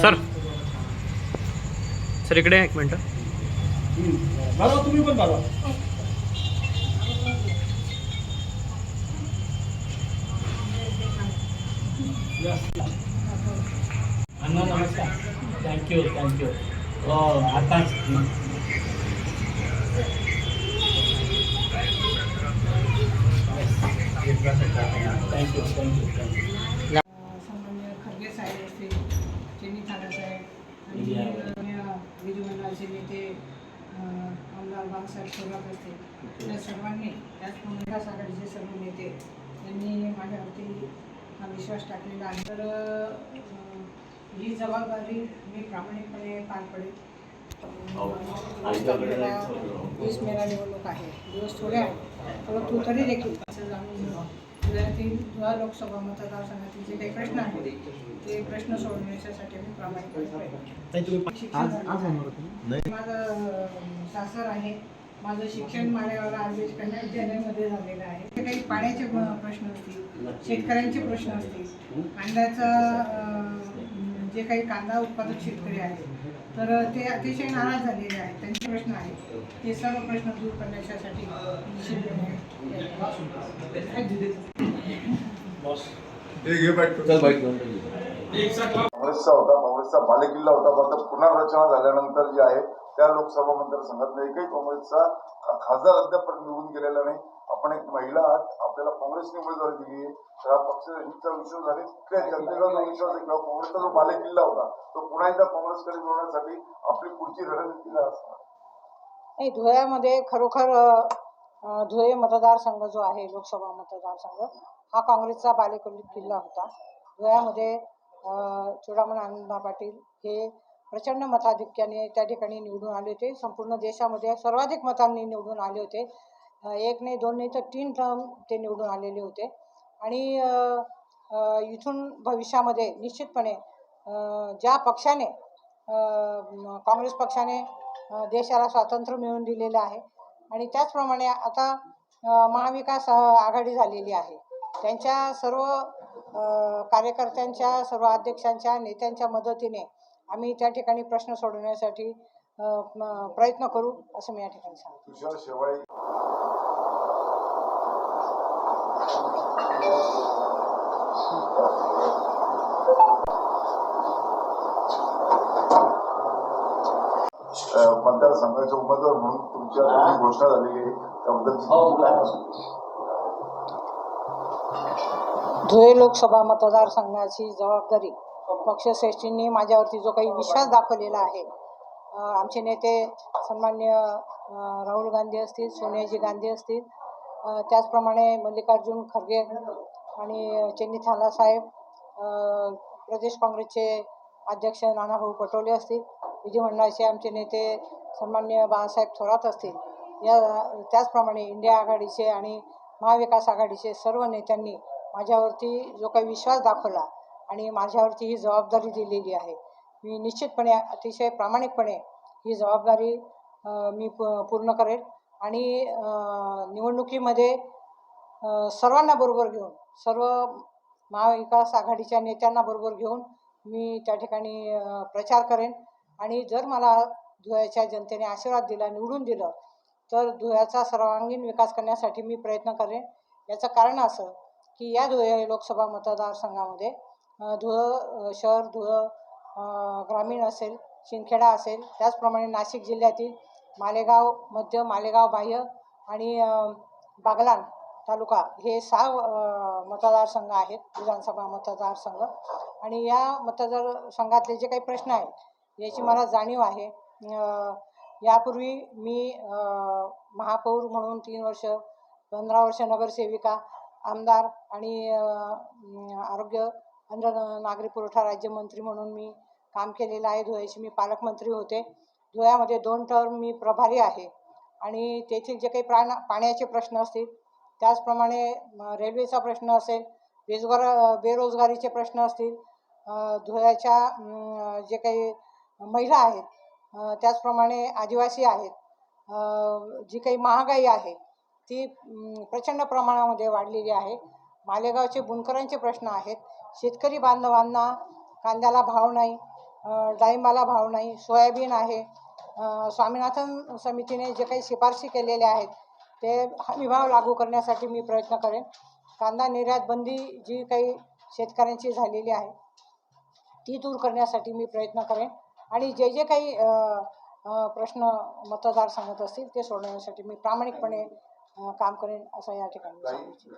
Sir. Sir इकडे एक minute. बरोबर तुम्हें अण्णा नमस्कार. थँक्यू थँक्यू हो आताच. थँक्यू थँक्यू थँक्यू सन्मान्य खरगे साहेब असतील चिनी थाना साहेब आणि विधिमंडळाचे नेते आमदार बाळासाहेब थोरात असतील. त्या सर्वांनी त्याचप्रमाणे आघाडीचे सर्व नेते यांनी माझ्यावरती हा विश्वास टाकलेला आहे. तर ही जबाबदारी मी प्रामाणिकपणे पार पडेल. वीस तारखेला वीस मेला निवडणूक आहे. दिवस थोडे आहे परंतु तरी देखील असं जाणून घेऊन जिल्ह्यातील धुळा लोकसभा मतदारसंघातील जे काही प्रश्न आहेत ते प्रश्न सोडवण्यासाठी मी प्रामाणिकपणे माझं सासर आहे. माझं शिक्षण माळेगावला आदेश कन्या विद्यालयामध्ये झालेलं आहे. ते काही पाण्याचे प्रश्न असतील शेतकऱ्यांचे प्रश्न असतील कांद्याचा जे काही कांदा उत्पादक शेतकरी आहेत तर ते अतिशय नाराज झालेले आहेत. त्यांचे प्रश्न आहेत. ते सर्व प्रश्न दूर करण्यासाठी काँग्रेसचा होता काँग्रेसचा बालेकिल्ला होता मात्र पुनर्रचना झाल्यानंतर जे आहे त्या लोकसभा मतदारसंघातला एकही काँग्रेसचा खासदार अद्यापर्यंत निवडून गेलेला नाही. आपण एक महिला आहात आपल्याला काँग्रेसने उमेदवारी दिली आहे. तर हा पक्ष हिचा विश्वास आणि त्या जनतेचा जो विश्वास आहे. किंवा काँग्रेसचा जो बालेकिल्ला होता तो पुन्हा एकदा काँग्रेसकडे मिळवण्यासाठी आपली पुढची रणनीती काय असणार? नाही धुळ्यामध्ये खरोखर धुळे मतदारसंघ जो आहे लोकसभा मतदारसंघ हा काँग्रेसचा बालेकिल्ला होता. धुळ्यामध्ये चुडामण अण्णा पाटील हे प्रचंड मताधिक्याने त्या ठिकाणी निवडून आले होते. संपूर्ण देशामध्ये सर्वाधिक मतांनी निवडून आले होते. एक नाही दोन नाही तर तीन टर्म ते निवडून आलेले होते. आणि इथून भविष्यामध्ये निश्चितपणे ज्या पक्षाने काँग्रेस पक्षाने देशाला स्वातंत्र्य मिळवून दिलेलं आहे आणि त्याचप्रमाणे आता महाविकास आघाडी झालेली आहे. त्यांच्या सर्व कार्यकर्त्यांच्या सर्व अध्यक्षांच्या नेत्यांच्या मदतीने आम्ही त्या ठिकाणी प्रश्न सोडवण्यासाठी प्रयत्न करू असं मी या ठिकाणी सांगतो. अ, मतदारसंघाचे उमेदवार म्हणून तुमच्या घोषणा झालेली आहे त्याबद्दलची हो धुळे लोकसभा मतदारसंघाची जबाबदारी पक्षश्रेष्ठींनी माझ्यावरती जो काही विश्वास दाखवलेला आहे आमचे नेते सन्मान्य राहुल गांधी असतील सोनियाजी गांधी असतील त्याचप्रमाणे मल्लिकार्जुन खरगे आणि चेन्नी साहेब प्रदेश काँग्रेसचे अध्यक्ष नानाभाऊ पटोले असतील विधिमंडळाचे आमचे नेते सन्मान्य बाळासाहेब थोरात असतील या त्याचप्रमाणे इंडिया आघाडीचे आणि महाविकास आघाडीचे सर्व नेत्यांनी माझ्यावरती जो काही विश्वास दाखवला आणि माझ्यावरती ही जबाबदारी दिलेली आहे. मी निश्चितपणे अतिशय प्रामाणिकपणे ही जबाबदारी मी पूर्ण करेल आणि निवडणुकीमध्ये सर्वांना बरोबर घेऊन सर्व महाविकास आघाडीच्या नेत्यांना बरोबर घेऊन मी त्या ठिकाणी प्रचार करेन. आणि जर मला धुळ्याच्या जनतेने आशीर्वाद दिला निवडून दिलं तर धुळ्याचा सर्वांगीण विकास करण्यासाठी मी प्रयत्न करेन. याचं कारण असं की या धुळे लोकसभा मतदारसंघामध्ये धुळं शहर धुळं ग्रामीण असेल शिंदखेडा असेल त्याचप्रमाणे नाशिक जिल्ह्यातील मालेगाव मध्य मालेगाव बाह्य आणि बागलान बागलाण तालुका हे सहा मतदारसंघ आहेत विधानसभा मतदारसंघ. आणि या मतदारसंघातले जे काही प्रश्न आहेत याची मला जाणीव आहे. यापूर्वी मी महापौर म्हणून तीन वर्ष पंधरा वर्ष नगरसेविका आमदार आणि आरोग्य अन्न नागरी पुरवठा राज्यमंत्री म्हणून मी काम केलेलं आहे. धुळ्याचे मी पालकमंत्री होते. धुळ्यामध्ये दोन टर्म मी प्रभारी आहे. आणि तेथील जे काही प्राण पाण्याचे प्रश्न असतील त्याचप्रमाणे रेल्वेचा प्रश्न असेल बेजगार बेरोजगारीचे प्रश्न असतील धुळ्याच्या जे काही महिला आहेत त्याचप्रमाणे आदिवासी आहेत जी काही महागाई आहे ती प्रचंड प्रमाणामध्ये वाढलेली आहे. मालेगावचे बुनकरांचे प्रश्न आहेत. शेतकरी बांधवांना कांद्याला भाव नाही डाळिंबाला भाव नाही सोयाबीन आहे. स्वामीनाथन समितीने जे काही शिफारशी केलेल्या आहेत ते हमीभाव लागू करण्यासाठी मी प्रयत्न करेन. कांदा निर्यात बंदी जी काही शेतकऱ्यांची झालेली आहे ती दूर करण्यासाठी मी प्रयत्न करेन. आणि जे जे काही प्रश्न मतदार सांगत असतील ते सोडवण्यासाठी मी प्रामाणिकपणे काम करेन असं या ठिकाणी मी सांगू इच्छिते.